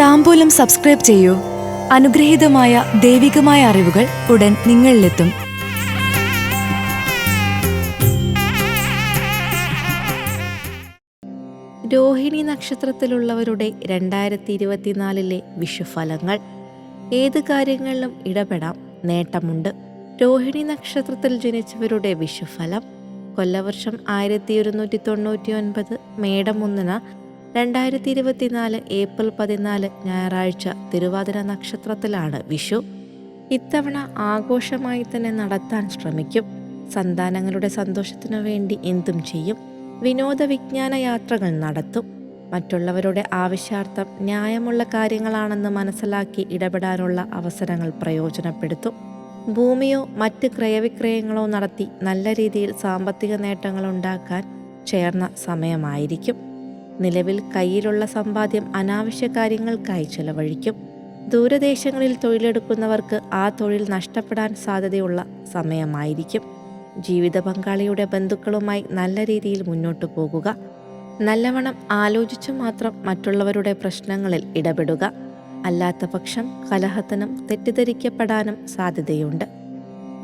താമ്പൂലം subscribe ചെയ്യൂ. അനുഗ്രഹീതമായ ദൈവികമായ അറിവുകൾ ഉടൻ നിങ്ങളിലെത്തും. രോഹിണി നക്ഷത്രത്തിലുള്ളവരുടെ രണ്ടായിരത്തി ഇരുപത്തിനാലിലെ വിഷുഫലങ്ങൾ. ഏത് കാര്യങ്ങളിലും ഇടപെടാം. നേട്ടമുണ്ട്. രോഹിണി നക്ഷത്രത്തിൽ ജനിച്ചവരുടെ വിഷുഫലം. കൊല്ലവർഷം ആയിരത്തി ഒരുന്നൂറ്റി തൊണ്ണൂറ്റി ഒൻപത് മേടം രണ്ടായിരത്തി ഇരുപത്തിനാല് ഏപ്രിൽ പതിനാല് ഞായറാഴ്ച തിരുവാതിര നക്ഷത്രത്തിലാണ് വിഷു. ഇത്തവണ ആഘോഷമായി തന്നെ നടത്താൻ ശ്രമിക്കും. സന്താനങ്ങളുടെ സന്തോഷത്തിനു വേണ്ടി എന്തും ചെയ്യും. വിനോദ വിജ്ഞാന യാത്രകൾ നടത്തും. മറ്റുള്ളവരുടെ ആവശ്യാർത്ഥം ന്യായമുള്ള കാര്യങ്ങളാണെന്ന് മനസ്സിലാക്കി ഇടപെടാനുള്ള അവസരങ്ങൾ പ്രയോജനപ്പെടുത്തും. ഭൂമിയോ മറ്റ് ക്രയവിക്രയങ്ങളോ നടത്തി നല്ല രീതിയിൽ സാമ്പത്തിക നേട്ടങ്ങൾ ഉണ്ടാക്കാൻ ചേർന്ന സമയമായിരിക്കും. നിലവിൽ കയ്യിലുള്ള സമ്പാദ്യം അനാവശ്യ കാര്യങ്ങൾക്കായി ചെലവഴിക്കും. ദൂരദേശങ്ങളിൽ തൊഴിലെടുക്കുന്നവർക്ക് ആ തൊഴിൽ നഷ്ടപ്പെടാൻ സാധ്യതയുള്ള സമയമായിരിക്കും. ജീവിത പങ്കാളിയുടെ ബന്ധുക്കളുമായി നല്ല രീതിയിൽ മുന്നോട്ടു പോകുക. നല്ലവണ്ണം ആലോചിച്ചു മാത്രം മറ്റുള്ളവരുടെ പ്രശ്നങ്ങളിൽ ഇടപെടുക. അല്ലാത്ത പക്ഷം കലഹത്തിനും തെറ്റിദ്ധരിക്കപ്പെടാനും സാധ്യതയുണ്ട്.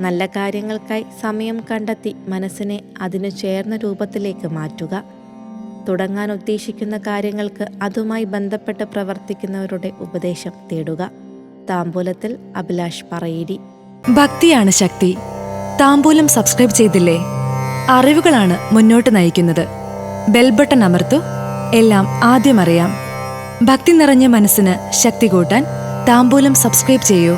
നല്ല കാര്യങ്ങൾക്കായി സമയം കണ്ടെത്തി മനസ്സിനെ അതിനു ചേർന്ന രൂപത്തിലേക്ക് മാറ്റുക. തുടങ്ങാൻ ഉദ്ദേശിക്കുന്ന കാര്യങ്ങൾക്ക് അതുമായി ബന്ധപ്പെട്ട് പ്രവർത്തിക്കുന്നവരുടെ ഉപദേശം തേടുക. താമ്പൂലത്തിൽ അഭിലാഷ് പറയിരി ഭക്തിയാണ് ശക്തി. താമ്പൂലം സബ്സ്ക്രൈബ് ചെയ്തില്ലേ? അറിവുകളാണ് മുന്നോട്ട് നയിക്കുന്നത്. ബെൽബട്ടൺ അമർത്തു. എല്ലാം ആദ്യം അറിയാം. ഭക്തി നിറഞ്ഞ മനസ്സിന് ശക്തി കൂട്ടാൻ താമ്പൂലം സബ്സ്ക്രൈബ് ചെയ്യൂ.